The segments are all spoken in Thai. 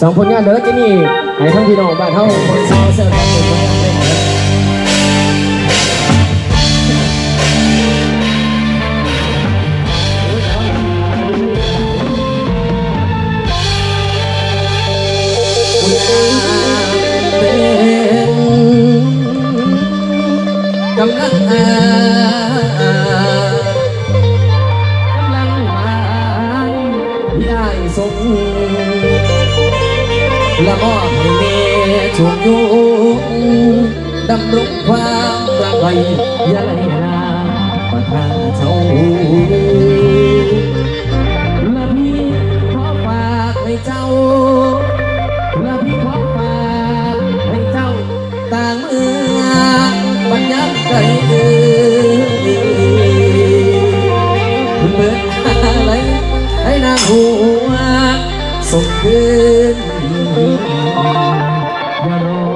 สองผลงานเด้อเจนี่ให้ทั้งพี่น้องบ้านเฮาคนเซาเซา ละมอบให้เมชุงยุงดำรงความรักไว้ยาลาประทาเจ้า در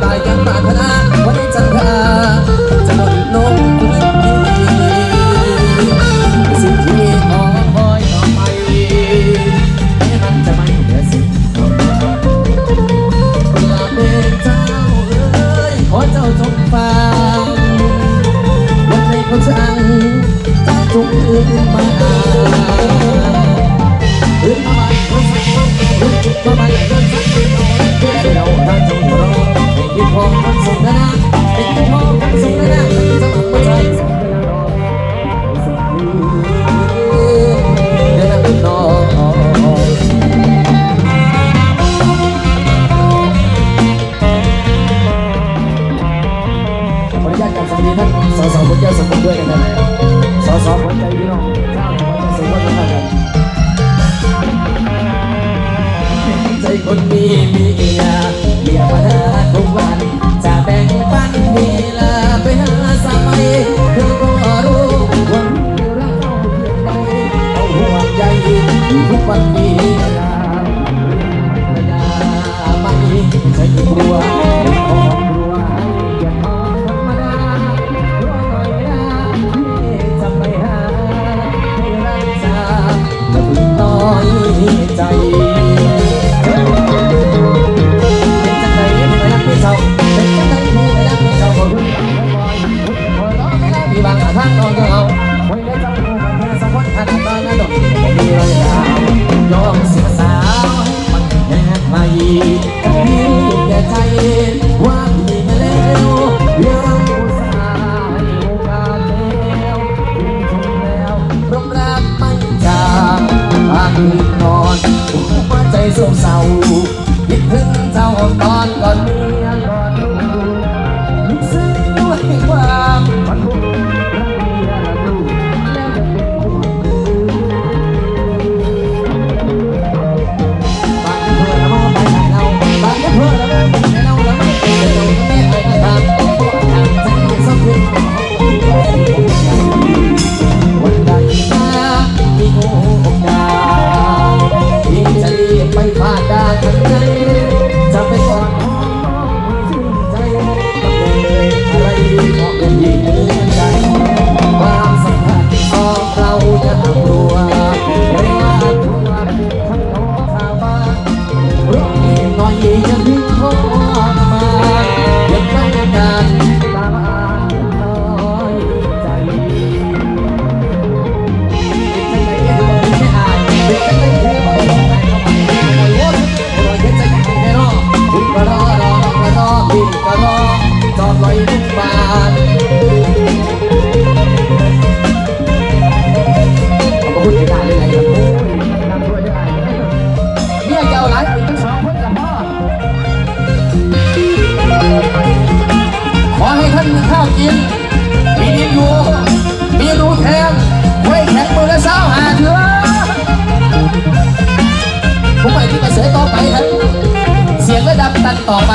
I am not ท่านสสคนแก้สมบูรณ์ด้วยกันนะสสคนใจซองเจ้ใจสมบูรณ์ด้วยกันใจคนมีเมียเมียมาหาคงว่า Bye. somos a. ไว้ทุกบาทขอบคุณที่ได้เลยครับเนี่ยเจ้าหลานอีกทั้งสองคนกัพอขอให้ท่านมีข้าวกิน มีดินอยู่มีรูแทงไว้แข็งมือและเศร้าหาเถอะผมไปที่กระแสต่อไปครับเสียงระดับตันต่อไป